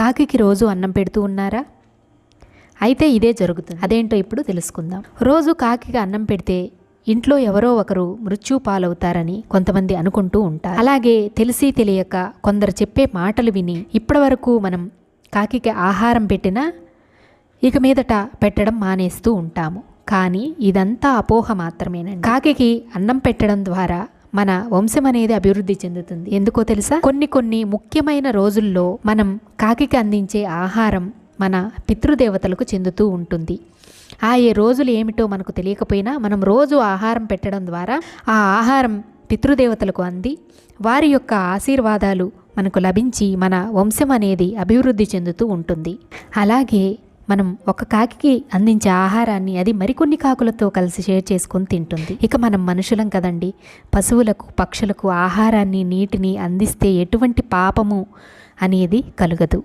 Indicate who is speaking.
Speaker 1: కాకికి రోజు అన్నం పెడుతూ ఉన్నారా? అయితే ఇదే జరుగుతుంది. అదేంటో ఇప్పుడు తెలుసుకుందాం. రోజు కాకికి అన్నం పెడితే ఇంట్లో ఎవరో ఒకరు మృత్యు పాలవుతారని కొంతమంది అనుకుంటూ ఉంటారు. అలాగే తెలిసి తెలియక కొందరు చెప్పే మాటలు విని ఇప్పటివరకు మనం కాకికి ఆహారం పెట్టినా ఇక మీదట పెట్టడం మానేస్తూ ఉంటాము. కానీ ఇదంతా అపోహ మాత్రమేనండి. కాకికి అన్నం పెట్టడం ద్వారా మన వంశం అనేది అభివృద్ధి చెందుతుంది. ఎందుకో తెలుసా? కొన్ని కొన్ని ముఖ్యమైన రోజుల్లో మనం కాకికి అందించే ఆహారం మన పితృదేవతలకు చెందుతూ ఉంటుంది. ఆ ఏ రోజులు ఏమిటో మనకు తెలియకపోయినా మనం రోజు ఆహారం పెట్టడం ద్వారా ఆ ఆహారం పితృదేవతలకు అంది. వారి యొక్క ఆశీర్వాదాలు మనకు లభించి మన వంశం అనేది అభివృద్ధి చెందుతూ ఉంటుంది. అలాగే మనం ఒక కాకి అందించే ఆహారాన్ని అది మరికొన్ని కాకులతో కలిసి షేర్ చేసుకొని తింటుంది. ఇక మనం మనుషులం కదండి. పశువులకు పక్షులకు ఆహారాన్ని నీటిని అందిస్తే ఎటువంటి పాపము అనేది కలుగదు.